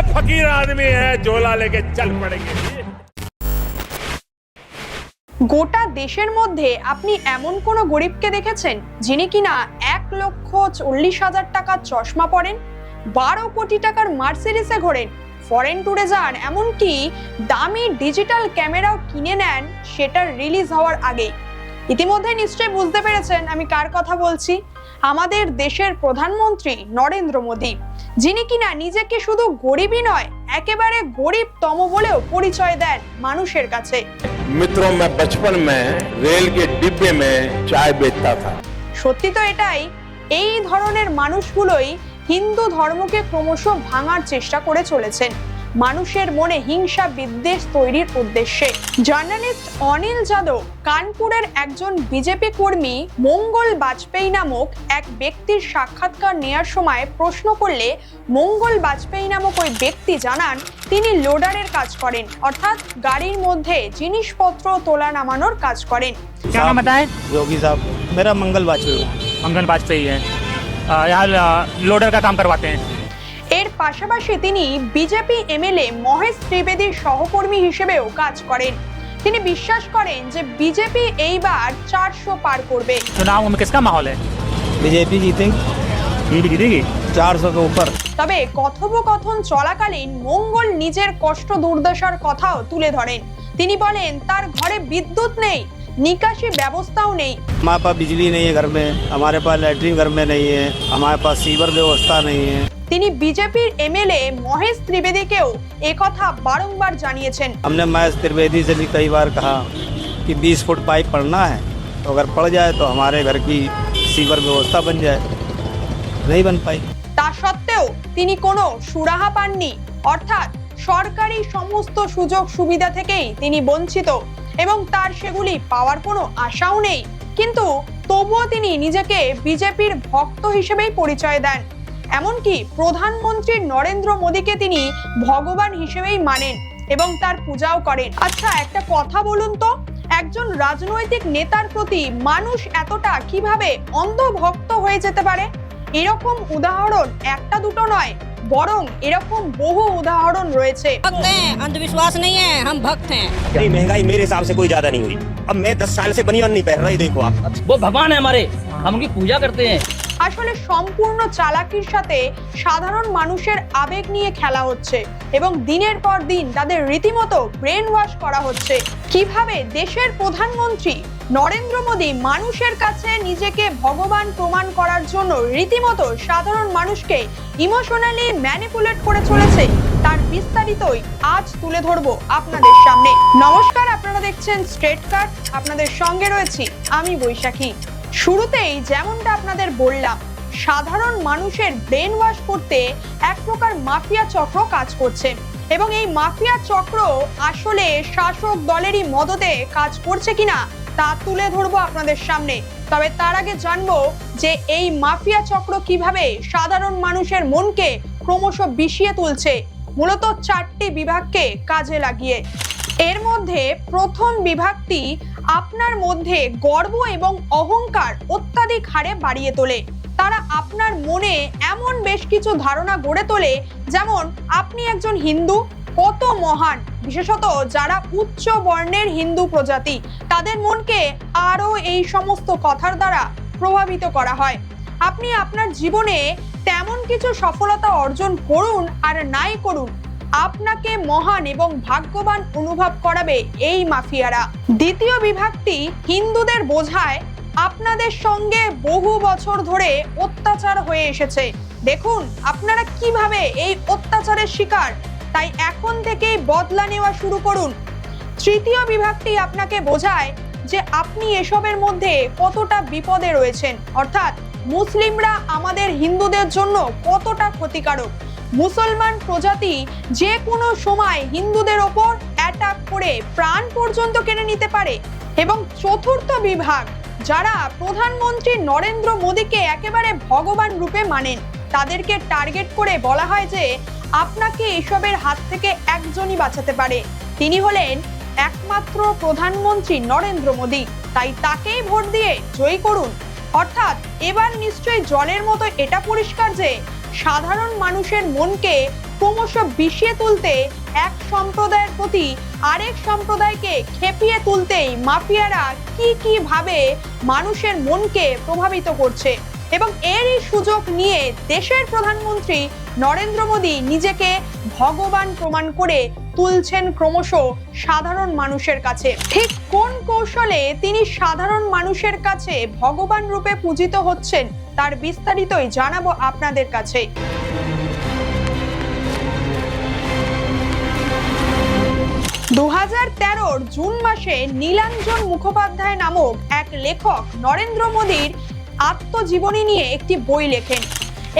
फकीर आदमी है झोला लेके चल पड़ेंगे গোটা দেশের মধ্যে আপনি এমন কোনো গরিবকে দেখেছেন যিনি কিনা এক লক্ষ চল্লিশ হাজার টাকার চশমা পরেন বারো কোটি টাকার মার্সিডিসে ঘোরেন ফরেন ট্যুরে যান এমনকি দামি ডিজিটাল ক্যামেরাও কিনে নেন সেটার রিলিজ হওয়ার আগেই ইতিমধ্যে নিশ্চয়ই বুঝতে পেরেছেন আমি কার কথা বলছি আমাদের দেশের প্রধানমন্ত্রী নরেন্দ্র মোদী যিনি কিনা নিজেকে শুধু গরিবই নয় একেবারে গরিবতম বলেও পরিচয় দেন মানুষের কাছে मित्रों मैं बचपन में रेल के डिब्बे में चाय बेचता था সত্যি তো এটাই এই ধরনের মানুষগুলোই হিন্দু ধর্মকে ক্রমশ ভাঙার চেষ্টা করে চলেছেন মানুষের মনে হিংসা বিদ্বেষ তৈরির উদ্দেশ্যে জার্নালিস্ট অনিল যাদব কানপুরের একজন বিজেপি কর্মী মঙ্গল বাজপেয়ী নামক এক ব্যক্তির সাক্ষাৎকার নেওয়ার সময় প্রশ্ন করলে মঙ্গল বাজপেয়ী নামক ওই ব্যক্তি জানান তিনি লোডারের কাজ করেন অর্থাৎ গাড়ির মধ্যে জিনিসপত্র তোলা নামানোর কাজ করেন क्या नाम बताएं योगी साहब मेरा मंगल वाजपेयी मंगन वाजपेयी है अ, यहाँ अ, लोडर का काम करवाते हैं এর পাশাপাশি তিনি বিজেপি এমএলএ মহেশ ত্রিবেদীর সহকর্মী হিসেবেও কাজ করেন তিনি বিশ্বাস করেন যে বিজেপি এইবার চারশো পার করবে चुनाव में किसका माहौल है बीजेपी जीतेंगे बीजेपी जीतेगी चार सौ के ऊपर তবে কথোপকথন চলাকালীন মঙ্গল নিজের কষ্ট দুর্দশার কথাও তুলে ধরেন তিনি বলেন তার ঘরে বিদ্যুৎ নেই নিকাশি ব্যবস্থাও নেই हमारे पास बिजली नहीं है घर में हमारे पास लैट्रिन घर में नहीं है हमारे पास सीवर व्यवस्था नहीं है তিনি বিজেপির এমএলএ মহেশ ত্রিবেদীকেও একথা বারংবার জানিয়েছেন हमने महेश त्रिवेदी से भी कई बार कहा कि 20 फुट पाइप पड़ना है तो अगर पड़ जाए तो हमारे घर की सीवर व्यवस्था बन जाए नहीं बन पाई তা সত্ত্বেও তিনি কোনো সুরাহা পাননি অর্থাৎ সরকারি সমস্ত সুযোগ সুবিধা থেকেই তিনি বঞ্চিত এবং তার সেগুলি পাওয়ার কোনো আশাও নেই কিন্তু তবুও তিনি নিজেকে বিজেপির ভক্ত হিসেবেই পরিচয় দেন এমনকি প্রধানমন্ত্রী নরেন্দ্র মোদীকে তিনি ভগবান হিসেবেই মানেন এবং তার পূজাও করেন আচ্ছা একটা কথা বলুন তো একজন রাজনৈতিক নেতার প্রতি মানুষ এতটা কিভাবে অন্ধভক্ত হয়ে যেতে পারে এরকম উদাহরণ একটা দুটো নয় বরং এরকম বহু উদাহরণ রয়েছে भक्त हैं अंधविश्वास नहीं है हम भक्त हैं नहीं महंगाई मेरे हिसाब से कोई ज्यादा नहीं हुई अब मैं दस साल से बनियान नहीं पहन रहा ये देखो आप वो भगवान है हमारे हम उनकी पूजा करते हैं আসলে সম্পূর্ণ চালাকির সাথে সাধারণ মানুষের আবেগ নিয়ে খেলা হচ্ছে এবং দিনের পর দিন তাদের রীতিমতো ব্রেন ওয়াশ করা হচ্ছে। কীভাবে দেশের প্রধানমন্ত্রী নরেন্দ্র মোদী মানুষের কাছে নিজেকে ভগবান প্রমাণ করার জন্য রীতিমতো সাধারণ মানুষকে ইমোশনালি ম্যানিপুলেট করে চলেছে, তার বিস্তারিতই আজ তুলে ধরবো আপনাদের সামনে। নমস্কার, আপনারা দেখছেন স্ট্রেট কাট আপনাদের সঙ্গে রয়েছি আমি বৈশাখী। শুরুতেই যেমনটা আপনাদের বললাম, সাধারণ মানুষের ব্রেন ওয়াশ করতে এক প্রকার মাফিয়া চক্র কাজ করছে এবং এই মাফিয়া চক্র আসলে শাসক দলেরই মদতে কাজ করছে কিনা তা তুলে ধরবো আপনাদের সামনে। তবে তার আগে জানব যে এই মাফিয়া চক্র কীভাবে সাধারণ মানুষের মনকে ক্রমশ বিষিয়ে তুলছে। মূলত চারটি বিভাগকে কাজে লাগিয়ে। এর মধ্যে প্রথম বিভাগটি আপনার মধ্যে গর্ব এবং অহংকার অত্যাধিক হারে বাড়িয়ে তোলে। তারা আপনার মনে এমন বেশ কিছু ধারণা গড়ে তোলে, যেমন আপনি একজন হিন্দু, কত মহান, বিশেষত যারা উচ্চ বর্ণের হিন্দু প্রজাতি, তাদের মনকে আরও এই সমস্ত কথার দ্বারা প্রভাবিত করা হয়। আপনি আপনার জীবনে তেমন কিছু সফলতা অর্জন করুন আর নাই করুন আপনাকে মহান এবং ভাগ্যবান অনুভব করাবে এই মাফিয়ারা। দ্বিতীয় বিভাগটি হিন্দুদের বোঝায় আপনাদের সঙ্গে বহু বছর ধরে অত্যাচার হয়ে এসেছে। দেখুন, আপনারা কীভাবে এই অত্যাচারের শিকার? তাই এখন থেকেই বদলা নেওয়া শুরু করুন। তৃতীয় বিভাগটি আপনাকে বোঝায় যে আপনি এসবের মধ্যে কতটা বিপদে রয়েছেন। অর্থাৎ মুসলিমরা আমাদের হিন্দুদের জন্য কতটা ক্ষতিকারক? মুসলমান প্রজাতি যে কোনো সময় হিন্দুদের ওপর অ্যাটাক করে প্রাণ পর্যন্ত কেড়ে নিতে পারে। এবং চতুর্থ বিভাগ, যারা প্রধানমন্ত্রী নরেন্দ্র মোদীকে একেবারে ভগবান রূপে মানেন, তাদেরকে টার্গেট করে বলা হয় যে, আপনাকে এসবের হাত থেকে একজনই বাঁচাতে পারে। তিনি হলেন একমাত্র প্রধানমন্ত্রী নরেন্দ্র মোদী। তাই তাকেই ভোট দিয়ে জয়ী করুন। অর্থাৎ এবার নিশ্চয়ই জলের মতো এটা পরিষ্কার যে সাধারণ মানুষের মনকে ক্রমশ বিষিয়ে তুলতে, এক সম্প্রদায়ের প্রতি আরেক সম্প্রদায়কে খেপিয়ে তুলতেই মাফিয়ারা কি কি ভাবে মানুষের মনকে প্রভাবিত করছে এবং এরই সুযোগ নিয়ে দেশের প্রধানমন্ত্রী নরেন্দ্র মোদী নিজেকে ভগবান প্রমাণ করে তুলছেন ক্রমশ সাধারণ মানুষের কাছে। ঠিক কোন কৌশলে তিনি সাধারণ মানুষের কাছে ভগবান রূপে পূজিত হচ্ছেন তার বিস্তারিতই জানাব আপনাদের কাছে। দু হাজার তেরোর জুন মাসে নীলাঞ্জন মুখোপাধ্যায় নামক এক লেখক নরেন্দ্র মোদীর আত্মজীবনী নিয়ে একটি বই লেখেন।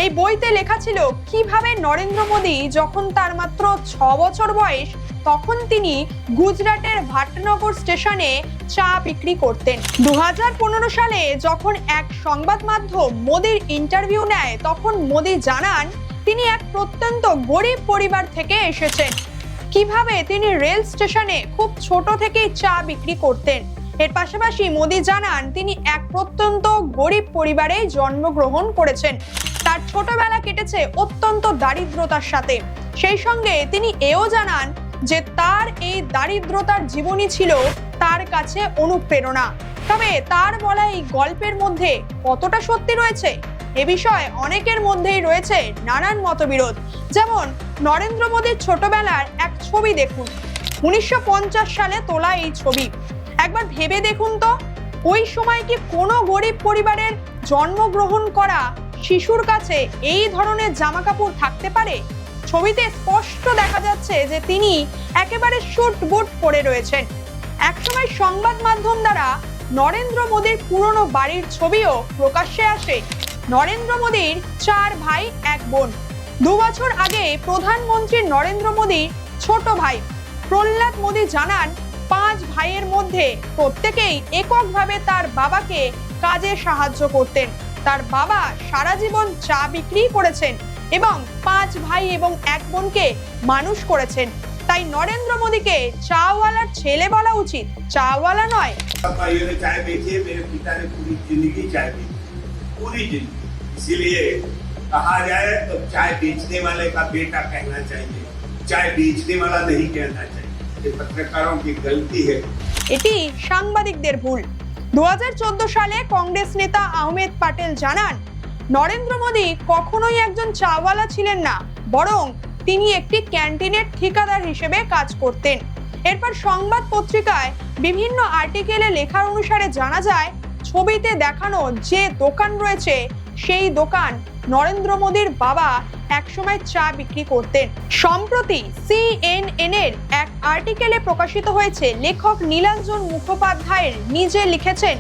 এই বইতে লেখা ছিল, কীভাবে নরেন্দ্র মোদী যখন তার মাত্র ছ বছর বয়স তখন তিনি গুজরাটের ভাটনগর স্টেশনে চা বিক্রি করতেন। দু হাজার পনেরো সালে যখন এক সংবাদ মাধ্যম মোদীর ইন্টারভিউ নেয়, তখন মোদী জানান, তিনি এক প্রত্যন্ত গরিব পরিবার থেকে এসেছেন। কীভাবে তিনি রেল স্টেশনে খুব ছোট থেকেই চা বিক্রি করতেন। এর পাশাপাশি মোদি জানান, তিনি এক প্রত্যন্ত গরিব পরিবারে জন্মগ্রহণ করেছেন। তার ছোটবেলা কেটেছে অত্যন্ত দারিদ্রতার সাথে। সেই সঙ্গে তিনি এও জানান যে তার এই দারিদ্রতার জীবনী ছিল তার কাছে অনুপ্রেরণা। তবে তার বলা এই গল্পের মধ্যে কতটা সত্যি রয়েছে? এ বিষয়ে অনেকের মধ্যেই রয়েছে নানান মতবিরোধ। যেমন, নরেন্দ্র মোদীর ছোটবেলার এক ছবি দেখুন। উনিশশো পঞ্চাশ সালে তোলা এই ছবি। একবার ভেবে দেখুন তো, ওই সময় কি কোনো গরিব পরিবারের জন্মগ্রহণ করা শিশুর কাছে এই ধরনের জামা কাপড় থাকতে পারে? ছবিতে স্পষ্ট দেখা যাচ্ছে যে তিনি একেবারে শুট বুট পরে রয়েছেন। একসময় সংবাদ মাধ্যম দ্বারা নরেন্দ্র মোদীর পুরনো বাড়ির ছবিও প্রকাশ্যে আসে। নরেন্দ্র মোদীর চার ভাই, এক বোন। দু বছর আগে প্রধানমন্ত্রী নরেন্দ্র মোদী ছোট ভাই। প্রহ্লাদ মোদী জানান, পাঁচ ভাইয়ের মধ্যে প্রত্যেকেই এককভাবে তার বাবাকে কাজে সাহায্য করতেন। তার বাবা সারা জীবন চা বিক্রি করেছেন। এবং পাঁচ ভাই এবং এক বোনকে মানুষ করেছেন তাই নরেন্দ্র মোদীকে চাওয়ালার ছেলে বলা উচিত চাওয়ালা নয় भाइयों ने चाय बेची है मेरे पिता ने पूरी जिंदगी चाय बेची पूरी जिंदगी इसीलिए कहा जाए तो चाय बेचने वाले का बेटा कहना चाहिए चाय बेचने वाला नहीं कहना चाहिए ये पत्रकारों की गलती है এটি সাংবাদিকদের ভুল দু সালে কংগ্রেস নেতা আহমেদ পাটেল জানান নরেন্দ্র মোদী কখনোই একজন চাওয়ালা ছিলেন না, বরং তিনি একটি ক্যান্টিনের ঠিকাদার হিসেবে কাজ করতেন। এরপর সংবাদ পত্রিকায় বিভিন্ন আর্টিকেলে লেখার অনুসারে জানা যায়, ছবিতে দেখানো যে দোকান রয়েছে, সেই দোকান নরেন্দ্র মোদীর বাবা একসময় চা বিক্রি করতেন। সম্প্রতি সিএনএন এর এক আর্টিকেলে প্রকাশিত হয়েছে, লেখক নীলাঞ্জন মুখোপাধ্যায়ের নিজে লিখেছেন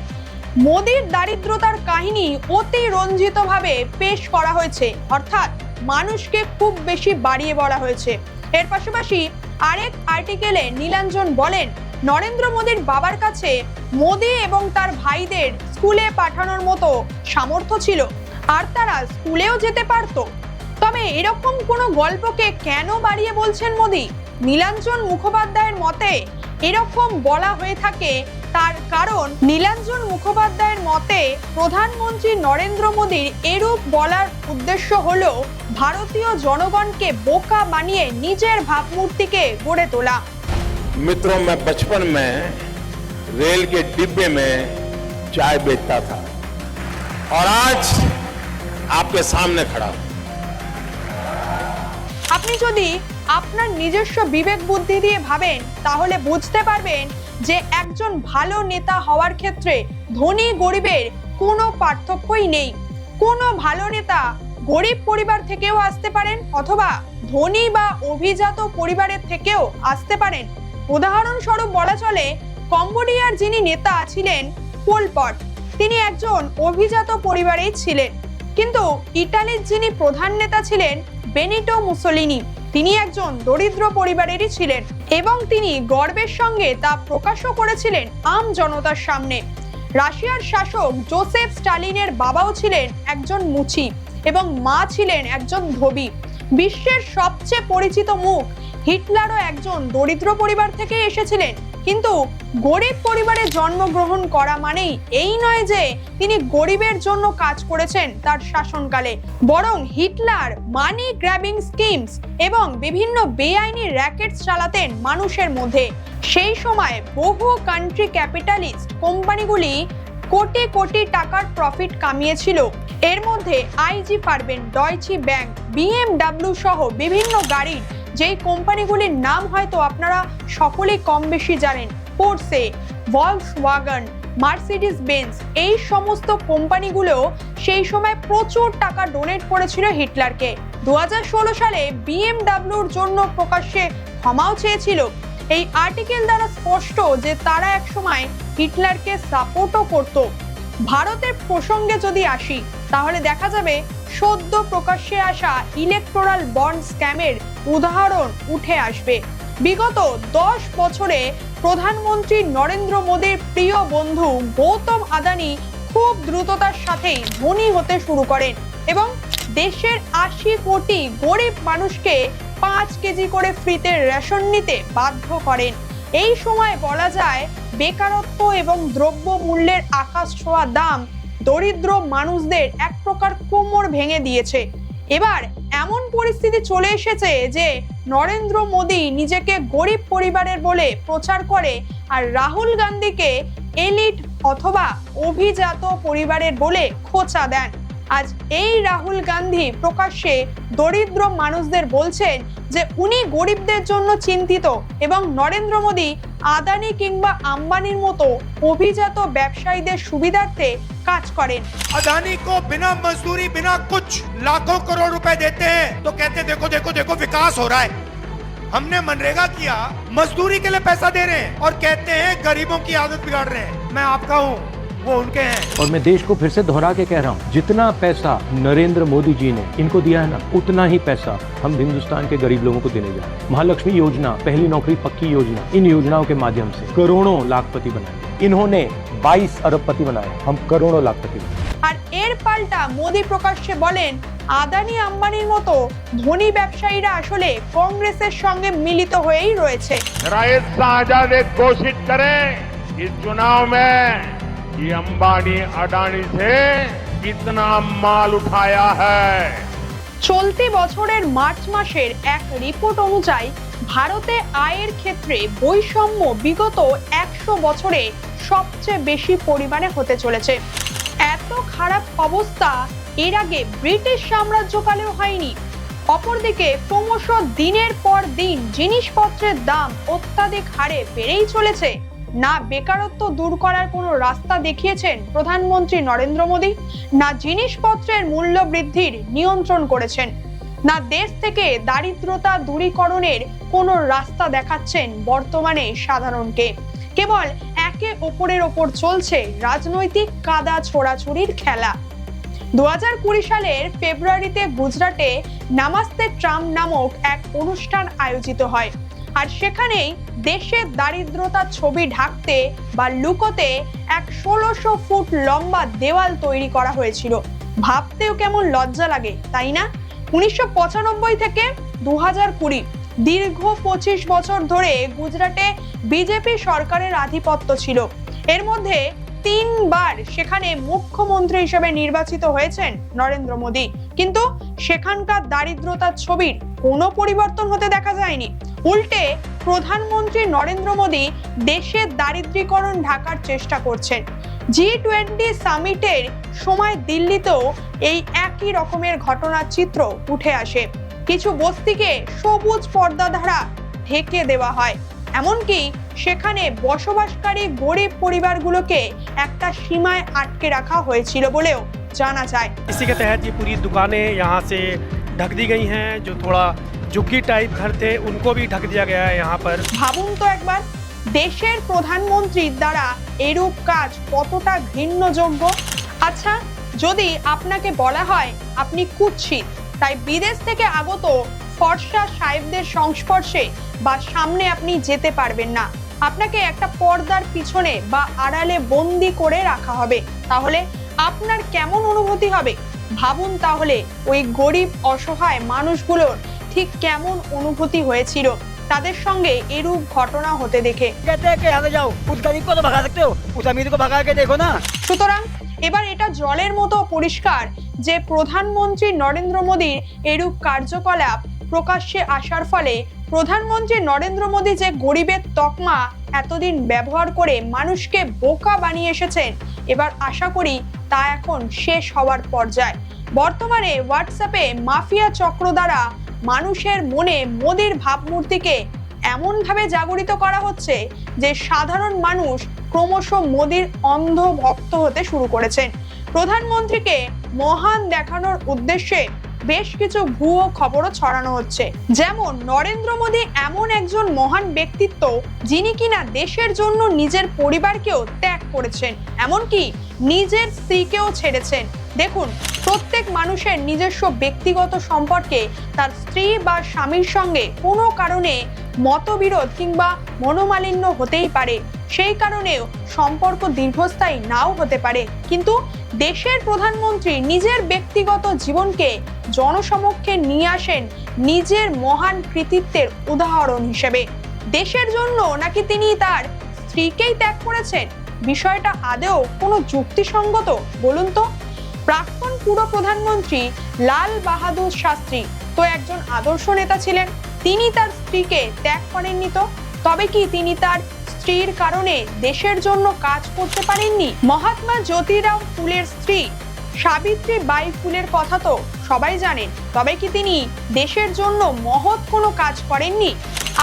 মোদীর দারিদ্রতার কাহিনী অতি রঞ্জিতভাবে পেশ করা হয়েছে। অর্থাৎ মানুষকে খুব বেশি বাড়িয়ে বলা হয়েছে। এর পাশাপাশি আরেক আর্টিকেলে নীলাঞ্জন বলেন, নরেন্দ্র মোদীর বাবার কাছে মোদী এবং তার ভাইদের স্কুলে পাঠানোর মতো সামর্থ্য ছিল, আর তারা স্কুলেও যেতে পারতো। তবে এরকম কোনো গল্পকে কেন বাড়িয়ে বলছেন মোদী? নীলাঞ্জন মুখোপাধ্যায়ের মতে, এরকম বলা হয়ে থাকে তার কারণ নীলাঞ্জন মুখোপাধ্যায়ের মতে প্রধানমন্ত্রী নরেন্দ্র মোদীর এরূপ বলার উদ্দেশ্য হলো ভারতীয় জনগণকে বোকা বানিয়ে নিজের ভাবমূর্তিকে গড়ে তোলা मित्रों मैं बचपन में रेल के डिब्बे में चाय बेचता था और आज आपके सामने खड़ा हूं আপনি যদি আপনার নিজস্ব বিবেক বুদ্ধি দিয়ে ভাবেন তাহলে বুঝতে পারবেন যে একজন ভালো নেতা হওয়ার ক্ষেত্রে ধনী গরিবের কোনো পার্থক্যই নেই। কোনো ভালো নেতা গরিব পরিবার থেকেও আসতে পারেন অথবা ধনী বা অভিজাত পরিবারের থেকেও আসতে পারেন। উদাহরণস্বরূপ বলা চলে, কম্বোডিয়ার যিনি নেতা ছিলেন পোলপট তিনি একজন অভিজাত পরিবারেই ছিলেন। কিন্তু ইটালির যিনি প্রধান নেতা ছিলেন বেনিটো মুসোলিনি তিনি একজন দরিদ্র পরিবারেরই ছিলেন এবং তিনি গর্বের সঙ্গে তা প্রকাশও করেছিলেন আম জনতার সামনে। রাশিয়ার শাসক জোসেফ স্টালিনের বাবাও ছিলেন একজন মুচি এবং মা ছিলেন একজন ধবি। বিশ্বের সবচেয়ে পরিচিত মুখ হিটলারও একজন দরিদ্র পরিবার থেকে এসেছিলেন। কিন্তু গরিব পরিবারে জন্মগ্রহণ করা মানেই এই নয় যে তিনি গরিবের জন্য কাজ করেছেন তার শাসনকালে। বরং হিটলার মানি গ্র্যাবিং স্কিমস এবং বিভিন্ন বেআইনি র্যাকেটস চালাতেন মানুষের মধ্যে। সেই সময় বহু কান্ট্রি ক্যাপিটালিস্ট কোম্পানিগুলি কোটি কোটি টাকার প্রফিট কামিয়েছিল। এর মধ্যে আইজি পারবেন ডয়চি ব্যাংক বিএমডাব্লিউ সহ বিভিন্ন গাড়ির যেই কোম্পানিগুলির নাম হয়তো আপনারা সকলেই কম বেশি জানেন, Porsche Volkswagen Mercedes Benz এই সমস্ত কোম্পানিগুলো সেই সময় প্রচুর টাকা ডোনেট করেছিল হিটলারকে। দু হাজার ষোলো সালে বিএমডাব্লিউর জন্য প্রকাশ্যে ক্ষমাও চেয়েছিল। এই আর্টিকেল দ্বারা স্পষ্ট যে তারা একসময় হিটলারকে সাপোর্টও করত। ভারতের প্রসঙ্গে যদি আসি, তাহলে দেখা যাবে সদ্য প্রকাশ্যে আসা ইলেকট্রাল বন্ড স্ক্যামের উদাহরণ উঠে আসবে। বিগত দশ বছরে প্রধানমন্ত্রী নরেন্দ্র মোদীর প্রিয় বন্ধু গৌতম আদানি খুব দ্রুততার সাথেই ধনী হতে শুরু করেন এবং দেশের আশি কোটি গরিব মানুষকে পাঁচ কেজি করে ফ্রিতে রেশন নিতে বাধ্য করেন। এই সময় বলা যায়, বেকারত্ব এবং দ্রব্য মূল্যের আকাশ ছোঁয়া দাম দরিদ্র মানুষদের এক প্রকার কোমর ভেঙে দিয়েছে। এবার এমন পরিস্থিতি চলে এসেছে যে নরেন্দ্র মোদী নিজেকে গরিব পরিবারের বলে প্রচার করে আর রাহুল গান্ধীকে এলিট অথবা অভিজাত পরিবারের বলে খোঁচা দেন। আজ এই রাহুল গান্ধী প্রকাশ্যে দরিদ্র মানুষদের বলছেন যে উনি গরিবদের জন্য চিন্তিত এবং নরেন্দ্র মোদী আদানি কিংবা আম্বানির মতো অভিজাত ব্যবসায়ীদের সুবিধার্থে কাজ করেন अदानी को बिना मजदूरी बिना कुछ लाखों करोड़ रुपए देते हैं तो कहते हैं, देखो देखो देखो विकास हो रहा है हमने मनरेगा किया मजदूरी के लिए पैसा दे रहे हैं और कहते हैं गरीबों की आदत बिगाड़ रहे हैं मैं आपका हूँ वो उनके हैं और मैं देश को फिर से दोहरा के कह रहा हूँ जितना पैसा नरेंद्र मोदी जी ने इनको दिया है ना उतना ही पैसा हम हिंदुस्तान के गरीब लोगों को देने जा रहे हैं महालक्ष्मी योजना पहली नौकरी पक्की योजना इन योजनाओं के माध्यम से करोड़ों लाखपति बनाए इन्होंने 22 अरबपति बनाए हम करोड़ों लाखपति बनाए আর এর পাল্টা মোদী প্রকাশ্যে বলেন আদানি আম্বানির মতো ধনী ব্যবসায়ীরা আসলে কংগ্রেসের সঙ্গে মিলিত হয়েই রয়েছে राइस आजाद एक घोषित करें इस चुनाव में कि अंबानी अडानी से कितना माल उठाया है চলতি বছরের মার্চ মাসের এক রিপোর্ট অনুযায়ী ভারতে আয়ের ক্ষেত্রে বৈষম্য বিগত একশো বছরে সবচেয়ে বেশি পরিমাণে হতে চলেছে এত খারাপ অবস্থা এর আগে ব্রিটিশ সাম্রাজ্যকালেও হয়নি অপরদিকে ক্রমশ দিনের পর দিন জিনিসপত্রের দাম অত্যাধিক হারে বেড়েই চলেছে না বেকারত্ব দূর করার কোনো রাস্তা দেখিয়েছেন প্রধানমন্ত্রী নরেন্দ্র মোদী, না জিনিসপত্রের মূল্য বৃদ্ধির নিয়ন্ত্রণ করেছেন, না দেশ থেকে দারিদ্রতা দূরীকরণের কোনো রাস্তা দেখাচ্ছেন বর্তমানে সাধারণকে। কেবল একে ওপরের ওপর চলছে রাজনৈতিক কাদা ছোড়াছুড়ির খেলা। দু হাজার কুড়ি সালের ফেব্রুয়ারিতে গুজরাটে নামাস্তে ট্রাম্প নামক এক অনুষ্ঠান আয়োজিত হয়। আর সেখানেই দেশের দারিদ্রতার ছবি ঢাকতে বা লুকোতে এক ষোলোশো ফুট লম্বা দেওয়াল তৈরি করা হয়েছিল। ভাবতেও কেমন লজ্জা লাগে, তাই না? উনিশশো পঁচানব্বই থেকে দু দীর্ঘ পঁচিশ বছর ধরে গুজরাটে বিজেপি সরকারের আধিপত্য ছিল। এর মধ্যে তিনবার সেখানে মুখ্যমন্ত্রী হিসেবে নির্বাচিত হয়েছেন নরেন্দ্র মোদী। কিন্তু সেখানকার দারিদ্রতার ছবির কোনো পরিবর্তন হতে দেখা যায়নি। উল্টে প্রধানমন্ত্রী নরেন্দ্র মোদী দেশের দারিদ্রীকরণ ঢাকার চেষ্টা করছেন জি টোয়েন্টি সামিটের সময় দিল্লিতেও এই একই রকমের ঘটনার চিত্র উঠে আসে কিছু বস্তিকে সবুজ পর্দা দ্বারা ঢেকে দেওয়া হয় এমনকি সেখানে বসবাসকারী গরিব পরিবারগুলোকে একটা সীমায় আটকে রাখা হয়েছিল বলেও জানা যায় इसी के तहत ये पूरी दुकानें यहाँ से ढक दी गई हैं जो थोड़ा झुग्गी टाइप घर थे उनको भी ढक दिया गया है यहाँ पर ভাবুন তো একবার দেশের প্রধানমন্ত্রীর দ্বারা এরূপ কাজ কতটা ঘৃণ্যযোগ্য আচ্ছা যদি আপনাকে বলা হয় আপনি কুৎসিত তাই বিদেশ থেকে আগত ফর্সা সাহেবদের সংস্পর্শে বা সামনে আপনি যেতে পারবেন না আপনাকে একটা পর্দার পিছনে বা আড়ালে বন্দি করে রাখা হবে তাহলে আপনার কেমন অনুভূতি হবে ভাবুন তাহলে ওই গরিব অসহায় মানুষগুলোর ঠিক কেমন অনুভূতি হয়েছিল তাদের সঙ্গে এরূপ ঘটনা হতে দেখে। সুতরাং এবার এটা জলের মতো পরিষ্কার যে প্রধানমন্ত্রী নরেন্দ্র মোদীর এরূপ কার্যকলাপ প্রকাশ্যে আসার ফলে প্রধানমন্ত্রী নরেন্দ্র মোদী যে গরিবের তকমা এতদিন ব্যবহার করে মানুষকে বোকা বানিয়ে এসেছেন এবার আশা করি তা এখন শেষ হওয়ার পর্যায়ে। বর্তমানে হোয়াটসঅ্যাপে মাফিয়া চক্র দ্বারা মানুষের মনে মোদীর ভাবমূর্তিকে এমনভাবে জাগরিত করা হচ্ছে যে সাধারণ মানুষ ক্রমশ মোদীর অন্ধ ভক্ত হতে শুরু করেছেন। প্রধানমন্ত্রীকে মহান দেখানোর উদ্দেশ্যে বেশ কিছু ভুয়ো খবরও ছড়ানো হচ্ছে। যেমন, নরেন্দ্র মোদী এমন একজন মহান ব্যক্তিত্ব যিনি কিনা দেশের জন্য নিজের পরিবারকেও ত্যাগ করেছেন, এমনকি নিজের স্ত্রীকেও ছেড়েছেন। দেখুন, প্রত্যেক মানুষের নিজস্ব ব্যক্তিগত সম্পর্কে তার স্ত্রী বা স্বামীর সঙ্গে কোনো কারণে মতবিরোধ কিংবা মনোমালিন্য হতেই পারে। সেই কারণেও সম্পর্ক দীর্ঘস্থায়ী নাও হতে পারে। কিন্তু দেশের প্রধানমন্ত্রী নিজের ব্যক্তিগত জীবনকে জনসমক্ষে নিয়ে আসেন নিজের মহান কৃতিত্বের উদাহরণ হিসেবে। দেশের জন্য নাকি তিনি তার স্ত্রীকেই ত্যাগ করেছেন? বিষয়টা আদেও কোনো যুক্তিসঙ্গত? বলুন তো। প্রাক্তন পুরো প্রধানমন্ত্রী লাল বাহাদুর শাস্ত্রী তো একজন আদর্শ নেতা ছিলেন। তিনি তার স্ত্রীকে ত্যাগ করেননি তো? তবে কি তিনি তার স্ত্রীর কারণে দেশের জন্য কাজ করতে পারেননি? মহাত্মা জ্যোতিরাও ফুলের স্ত্রী। সাবিত্রী বাই ফুলের কথা তো সবাই জানেন তবে কি তিনি দেশের জন্য মহৎ কোনো কাজ করেননি?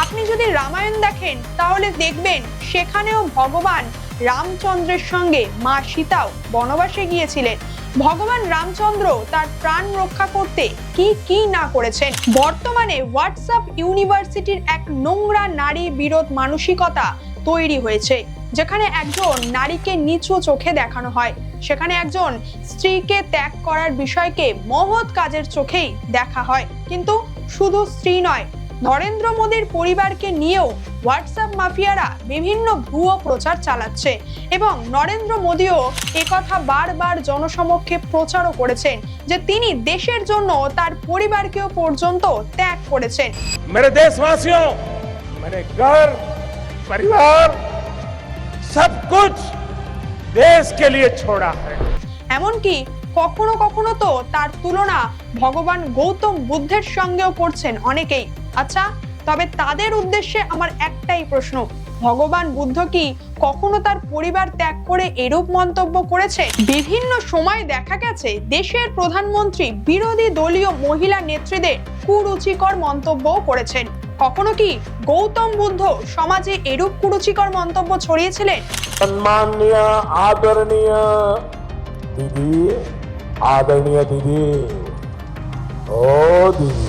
আপনি যদি রামায়ণ দেখেন, তাহলে দেখবেন সেখানেও ভগবান রামচন্দ্রের সঙ্গে মা সীতাও বনবাসে গিয়েছিলেন। ভগবান রামচন্দ্র তার প্রাণ রক্ষা করতে কি কি না করেছেন? বর্তমানে হোয়াটসঅ্যাপ ইউনিভার্সিটির এক নোংরা নারী বিরোধ মানসিকতা তৈরি হয়েছে, যেখানে একজন নারীকে নিচু চোখে দেখানো হয়। সেখানে একজন স্ত্রীকে ত্যাগ করার বিষয়কে মহৎ কাজের চোখেই দেখা হয়। কিন্তু শুধু স্ত্রী নয়, নরেন্দ্র মোদীর পরিবারকে নিয়েও হোয়াটসঅ্যাপ মাফিয়ারা বিভিন্ন ভুয়ো প্রচার চালাচ্ছে এবং নরেন্দ্র মোদীও একথা বারবার জনসমক্ষে প্রচারও করেছেন যে তিনি দেশের জন্য তার পরিবারকেও পর্যন্ত ত্যাগ করেছেন। মেরে দেশবাসীও মেরে ঘর পরিবার সব কুছ দেশ কে লিয়ে ছোড়া হ্যায় এমনকি কখনো কখনো তো তার তুলনা ভগবান গৌতম বুদ্ধের সঙ্গেও করছেন অনেকেই। আচ্ছা তবে তাদের উদ্দেশ্যে আমার একটাই প্রশ্ন, ভগবান বুদ্ধ কি কখনো তার পরিবার ত্যাগ করে এরূপ মন্তব্য করেছে? বিভিন্ন সময় দেখা গেছে দেশের প্রধানমন্ত্রী, বিরোধী দলীয় মহিলা নেত্রীদের কুরুচিকর মন্তব্য করেছেন। কখনো কি গৌতম বুদ্ধ সমাজে এরূপ কুরুচিকর মন্তব্য ছড়িয়েছিলেন? সম্মানীয় আদরণীয় দিদি আদরণীয় দিদি। ও দিদি।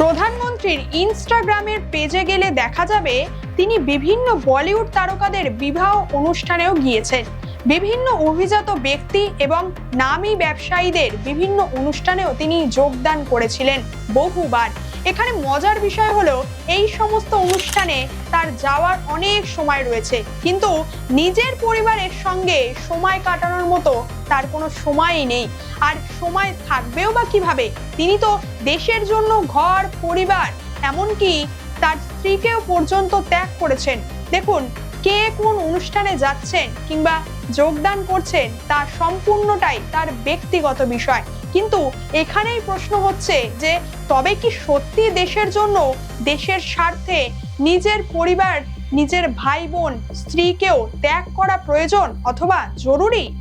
প্রধানমন্ত্রীর ইনস্টাগ্রামের পেজে গেলে দেখা যাবে তিনি বিভিন্ন বলিউড তারকাদের বিবাহ অনুষ্ঠানেও গিয়েছেন। বিভিন্ন অভিজাত ব্যক্তি এবং নামী ব্যবসায়ীদের বিভিন্ন অনুষ্ঠানেও তিনি যোগদান করেছিলেন বহুবার। এখানে মজার বিষয় হলো এই সমস্ত অনুষ্ঠানে তার যাওয়ার অনেক সময় রয়েছে। কিন্তু নিজের পরিবারের সঙ্গে সময় কাটানোর মতো তার কোনো সময়ই নেই। আর সময় থাকবেও বা কীভাবে? তিনি তো দেশের জন্য ঘর, পরিবার, এমনকি তার স্ত্রীকেও পর্যন্ত ত্যাগ করেছেন। দেখুন, কে কোন অনুষ্ঠানে যাচ্ছেন কিংবা যোগদান করছেন তা সম্পূর্ণটাই তার ব্যক্তিগত বিষয়। কিন্তু এখানেই প্রশ্ন হচ্ছে যে তবে কি সত্যি দেশের জন্য, দেশের স্বার্থে নিজের পরিবার, নিজের ভাই বোন স্ত্রীকেও ত্যাগ করা প্রয়োজন অথবা জরুরি?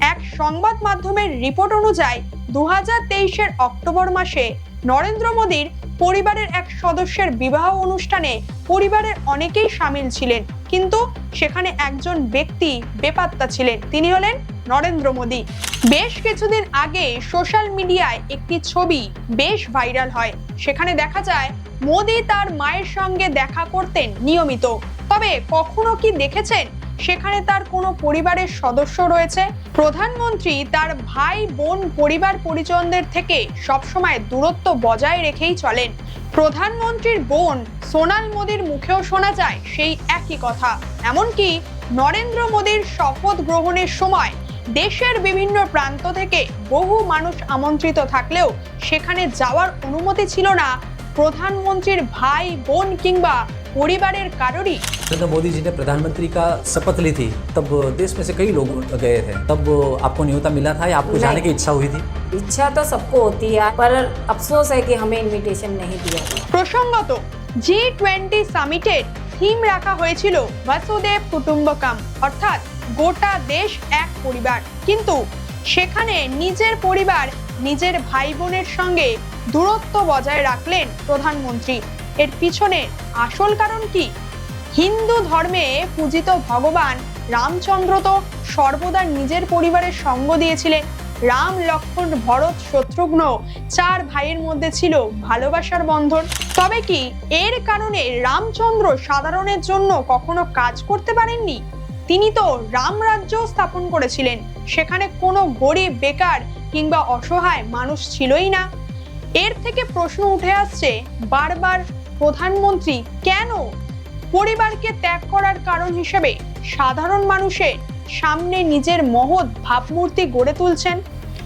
এক সংবাদ মাধ্যমের রিপোর্ট অনুযায়ী দু হাজার অক্টোবর মাসে নরেন্দ্র মোদীর পরিবারের এক সদস্যের বিবাহ অনুষ্ঠানে পরিবারের অনেকেই সামিল ছিলেন। কিন্তু সেখানে একজন ব্যক্তি বেপাত্তা ছিলেন। তিনি হলেন নরেন্দ্র মোদী। বেশ কিছুদিন আগে সোশ্যাল মিডিয়ায় একটি ছবি বেশ ভাইরাল হয়। সেখানে দেখা যায়, মোদী তার মায়ের সঙ্গে দেখা করতেন নিয়মিত। তবে কখনো কি দেখেছেন? সেখানে তার কোনো পরিবারের সদস্য রয়েছে। প্রধানমন্ত্রী তার ভাই, বোন, পরিবার, পরিজনদের থেকে সবসময় দূরত্ব বজায় রেখেই চলেন। প্রধানমন্ত্রীর বোন সোনাল মোদীর মুখেও শোনা যায় সেই একই কথা। এমনকি নরেন্দ্র মোদীর শপথ গ্রহণের সময় দেশের বিভিন্ন প্রান্ত থেকে বহু মানুষ আমন্ত্রিত থাকলেও সেখানে যাওয়ার অনুমতি ছিল না। প্রধানমন্ত্রীর ভাই, বোন কিংবা পরিবারের কারোরই। नरेंद्र मोदी जी ने प्रधानमंत्री का शपथ ली थी तब देश में से कई लोग गए थे तब आपको न्योता मिला था या आपको जाने की इच्छा हुई थी इच्छा तो सबको होती है पर अफसोस है कि हमें इनविटेशन नहीं दिया প্রসঙ্গত জি টোয়েন্টি সামিটের থিম রাখা হয়েছিল বাসুদেব কুটুম্বকাম অর্থাৎ গোটা দেশ এক পরিবার কিন্তু সেখানে নিজের পরিবার নিজের ভাই বোনের সঙ্গে দূরত্ব বজায় রাখলেন প্রধানমন্ত্রী এর পিছনে আসল কারণ কি হিন্দু ধর্মে পূজিত ভগবান রামচন্দ্র তো সর্বদা নিজের পরিবারের সঙ্গ দিয়েছিলেন। রাম, লক্ষ্মণ, ভরত, শত্রুঘ্ন চার ভাইয়ের মধ্যে ছিল ভালোবাসার বন্ধন। তবে কি এর কারণে রামচন্দ্র সাধারণের জন্য কখনো কাজ করতে পারেননি? তিনি তো রাম রাজ্য স্থাপন করেছিলেন। সেখানে কোনো গরিব, বেকার কিংবা অসহায় মানুষ ছিলই না। এর থেকে প্রশ্ন উঠে আসছে, বারবার প্রধানমন্ত্রী কেন পরিবারকে ত্যাগ করার কারণ হিসেবে সাধারণ মানুষের সামনে নিজের মহৎ ভাবমূর্তি গড়ে তুলছেন,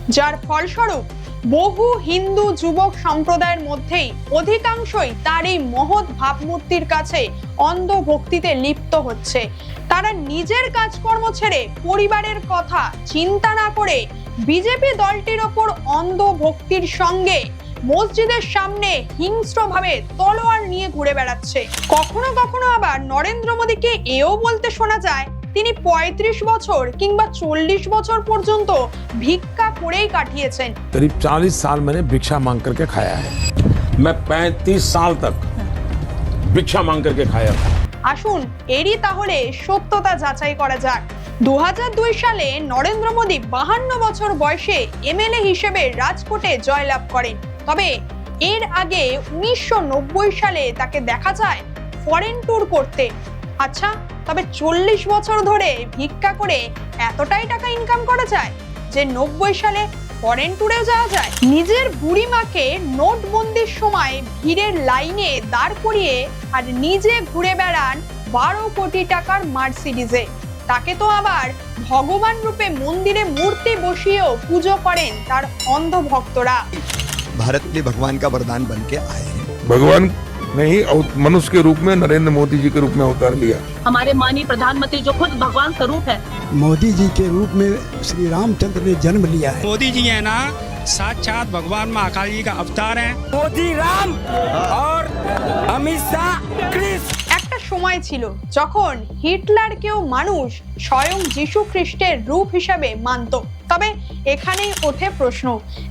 যার ফলস্বরূপ বহু হিন্দু যুবক সম্প্রদায়ের মধ্যেই অধিকাংশই তার এই মহৎ ভাবমূর্তির কাছে অন্ধ ভক্তিতে লিপ্ত হচ্ছে। তারা নিজের কাজকর্ম ছেড়ে পরিবারের কথা চিন্তা না করে বিজেপি দলটির ওপর অন্ধ ভক্তির সঙ্গে মসজিদের সামনে হিংস্রভাবে তলোয়ার নিয়ে ঘুরে বেড়াচ্ছে কখনো কখনো আবার নরেন্দ্র মোদীকে এও বলতে শোনা যায় তিনি ৩৫ বছর কিংবা চল্লিশ বছর পর্যন্ত ভিক্ষা করেই কাটিয়েছেন करीब 40 साल मैंने भिक्षा मांग करके खाया है मैं 35 साल तक भिक्षा मांग करके खाया था আসুন এরই তাহলে সত্যতা যাচাই করা যাক দু সালে নরেন্দ্র মোদী বাহান্ন বছর বয়সে এমএলএ হিসেবে রাজকোটে জয়লাভ করেন তবে এর আগে উনিশশো নব্বই সালে তাকে দেখা যায় ফরেন ট্যুর করতে। আচ্ছা তবে চল্লিশ বছর ধরে ভিক্ষা করে এতটাই টাকা ইনকাম করা যায় যে নব্বই সালে ফরেন ট্যুরেও যাওয়া যায়। নিজের বুড়িমাকে নোটবন্দির সময় ভিড়ের লাইনে দাঁড় করিয়ে আর নিজে ঘুরে বেড়ান বারো কোটি টাকার মার্সিডিজে তাকে তো আবার ভগবান রূপে মন্দিরে মূর্তি বসিয়েও পুজো করেন তার অন্ধ ভক্তরা भारत के लिए भगवान का वरदान बन के आए हैं। भगवान ने ही मनुष्य के रूप में नरेंद्र मोदी जी के रूप में अवतार लिया। हमारे माननीय प्रधानमंत्री जो खुद भगवान का रूप है। मोदी जी के रूप में श्री रामचंद्र ने जन्म लिया है। मोदी जी है ना साक्षात भगवान महाकाल जी का अवतार है। मोदी राम और अमित शाह कृष्ण সময় ছিল যখন হিটলারকেও মানুষ স্বয়ং যীশু খ্রিস্টের রূপ হিসাবে মানত। তবে এখানেই ওঠে প্রশ্ন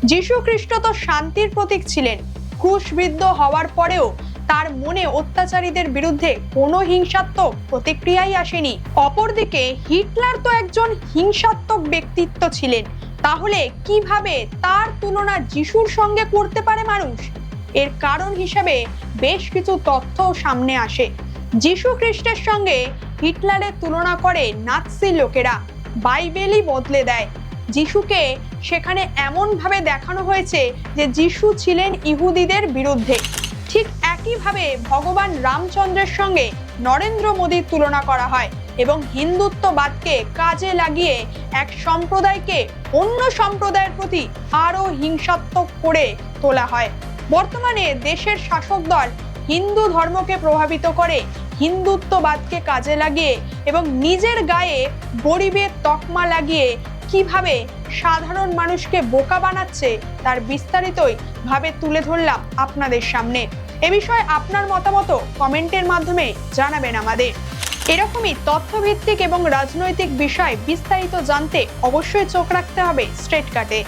যীশু খ্রিস্ট তো শান্তির প্রতীক ছিলেন। ক্রুশবিদ্ধ হওয়ার পরেও তার মনে অত্যাচারীদের বিরুদ্ধে কোনো হিংসাত্মক প্রতিক্রিয়াই আসেনি। অপরদিকে হিটলার তো একজন হিংসাত্মক ব্যক্তিত্ব ছিলেন। তাহলে কীভাবে তার তুলনা যিশুর সঙ্গে করতে পারে মানুষ? এর কারণ হিসেবে বেশ কিছু তথ্য সামনে আসে। যীশু খ্রিস্টের সঙ্গে হিটলারের তুলনা করে নাৎসি লোকেরা বাইবেলই বদলে দেয়। যিশুকে সেখানে এমনভাবে দেখানো হয়েছে যে যিশু ছিলেন ইহুদিদের বিরুদ্ধে। ঠিক একইভাবে ভগবান রামচন্দ্রের সঙ্গে নরেন্দ্র মোদীর তুলনা করা হয় এবং হিন্দুত্ববাদকে কাজে লাগিয়ে এক সম্প্রদায়কে অন্য সম্প্রদায়ের প্রতি আরও হিংসাত্মক করে তোলা হয়। বর্তমানে দেশের শাসক দল হিন্দু ধর্মকে প্রভাবিত করে, হিন্দুত্ববাদকে কাজে লাগিয়ে এবং নিজের গায়ে গরিবের তকমা লাগিয়ে কীভাবে সাধারণ মানুষকে বোকা বানাচ্ছে তার বিস্তারিতই ভাবে তুলে ধরলাম আপনাদের সামনে। এ বিষয়ে আপনার মতামত কমেন্টের মাধ্যমে জানাবেন আমাদের। এরকমই তথ্যভিত্তিক এবং রাজনৈতিক বিষয় বিস্তারিত জানতে অবশ্যই চোখ রাখতে হবে স্ট্রেট কাটে